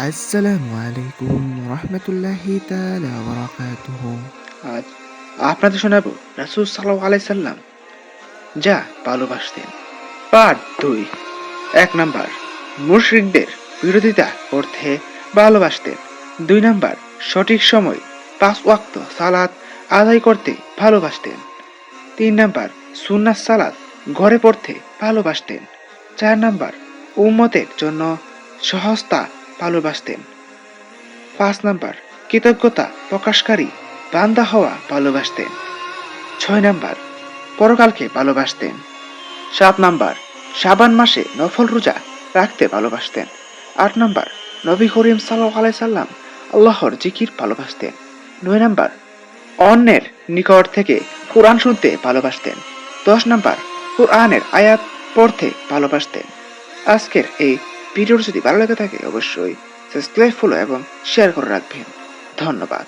আসসালামু আলাইকুম রহমতুল্লাহি আপনাদের শোনাবো রাসুল সাল্লাহ আলাইসাল্লাম যা ভালোবাসতেন। পার্ট দুই। এক নাম্বার, মুশরিকদের বিরোধিতা করতে ভালোবাসতেন। দুই নাম্বার, সঠিক সময় পাঁচ ওয়াক্ত সালাত আদায় করতে ভালোবাসতেন। তিন নাম্বার, সুন্নাত সালাত ঘরে পড়তে ভালোবাসতেন। চার নাম্বার, উম্মতের জন্য সহজতা ভালোবাসতেন। পাঁচ নাম্বার, কৃতজ্ঞতা প্রকাশকারী বান্দা হওয়া ভালোবাসতেন। ছয় নাম্বার, পরকালকে ভালোবাসতেন। সাত নাম্বার, শাবান মাসে নফল রোজা রাখতে ভালোবাসতেন। আট নাম্বার, নবী করিম সাল্লাহ আলাই সাল্লাম আল্লাহর জিকির ভালোবাসতেন। নয় নাম্বার, অন্যের নিকট থেকে কোরআন শুনতে ভালোবাসতেন। দশ নাম্বার, কোরআনের আয়াত পড়তে ভালোবাসতেন। আজকের এই ভিডিওটি যদি ভালো লেগে থাকে অবশ্যই সাবস্ক্রাইব ফলো এবং শেয়ার করে রাখবেন। ধন্যবাদ।